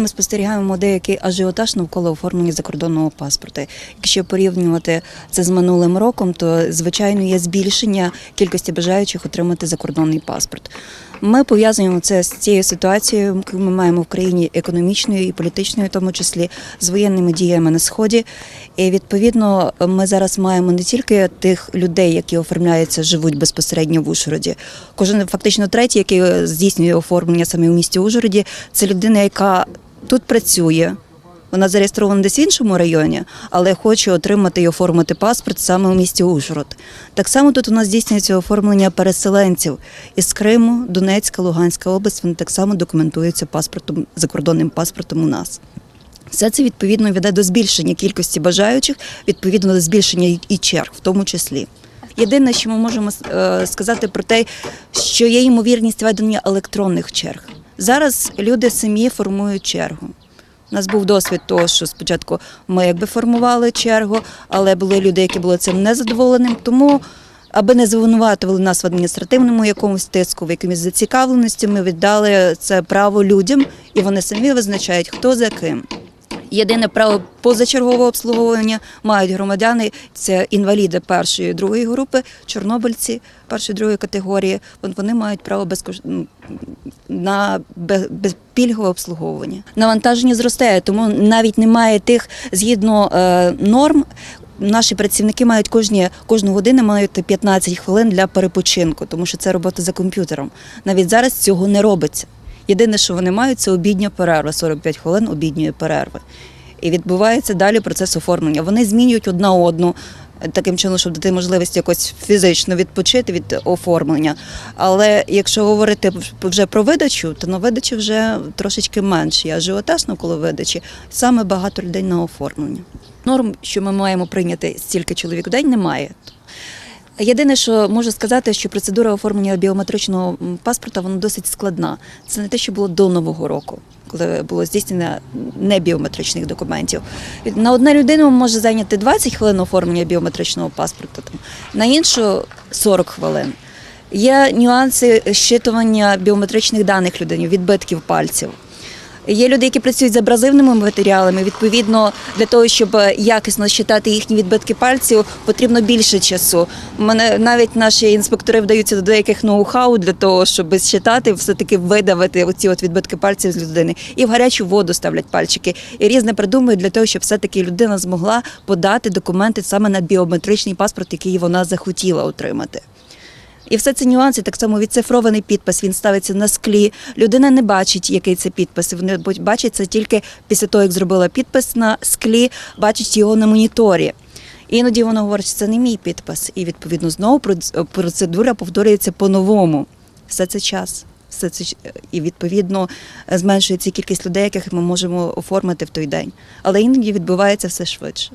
Ми спостерігаємо деякий ажіотаж навколо оформлення закордонного паспорта. Якщо порівнювати це з минулим роком, то звичайно є збільшення кількості бажаючих отримати закордонний паспорт. Ми пов'язуємо це з цією ситуацією, яку ми маємо в країні економічною і політичною, в тому числі з воєнними діями на сході. І відповідно ми зараз маємо не тільки тих людей, які оформляються, живуть безпосередньо в Ужгороді. Кожен фактично третій, який здійснює оформлення саме в місті Ужгороді, це людина, яка тут працює. Вона зареєстрована десь в іншому районі, але хоче отримати і оформити паспорт саме у місті Ужгород. Так само тут у нас здійснюється оформлення переселенців із Криму, Донецька, Луганська область. Вони так само документуються паспортом закордонним паспортом у нас. Все це відповідно веде до збільшення кількості бажаючих, відповідно до збільшення і черг, в тому числі. Єдине, що ми можемо е, сказати про те, що є ймовірність ведення електронних черг. Зараз люди самі формують чергу. У нас був досвід того, що спочатку ми якби формували чергу, але були люди, які були цим незадоволеним. Тому, аби не звинуватували нас в адміністративному якомусь тиску, в якомусь зацікавленості, ми віддали це право людям, і вони самі визначають, хто за ким. Єдине право позачергового обслуговування мають громадяни це інваліди першої другої групи, чорнобильці першої другої категорії. Вон- Вони мають право безкош... на бе- безпільгове обслуговування. Навантаження зростає, тому навіть немає тих згідно е, норм. Наші працівники мають кожні кожну годину мають 15 хвилин для перепочинку, тому що це робота за комп'ютером. Навіть зараз цього не робиться. Єдине, що вони мають, це обідня перерва, 45 хвилин обідньої перерви. І відбувається далі процес оформлення. Вони змінюють одна одну е, таким чином, щоб дати можливість якось фізично відпочити від оформлення. Але якщо говорити вже про видачу, то на видачі вже трошечки менше. Я ажіотаж навколо видачі, саме багато людей на оформлення. Норм, що ми маємо прийняти стільки чоловік в день, немає. Єдине, що можу сказати, що процедура оформлення біометричного паспорта вона досить складна. Це не те, що було до нового року, коли було здійснення небіометричних документів. На одну людину може зайняти 20 хвилин оформлення біометричного паспорта, на іншу 40 хвилин. Є нюанси щитування біометричних даних людині, відбитків пальців. Є люди, які працюють з абразивними матеріалами. Відповідно, для того, щоб якісно считати їхні відбитки пальців, потрібно більше часу. Мене навіть наші інспектори вдаються до деяких ноу-хау для того, щоб считати, все-таки видавити оці от відбитки пальців з людини. І в гарячу воду ставлять пальчики. І різне придумують для того, щоб все-таки людина змогла подати документи саме на біометричний паспорт, який вона захотіла отримати. І все це нюанси, так само відцифрований підпис, він ставиться на склі. Людина не бачить, який це підпис. Вони бачать це тільки після того, як зробила підпис на склі, бачить його на моніторі. Іноді вона говорить, що це не мій підпис. І відповідно знову процедура повторюється по-новому. Все це час. Все це і відповідно зменшується кількість людей, яких ми можемо оформити в той день. Але іноді відбувається все швидше.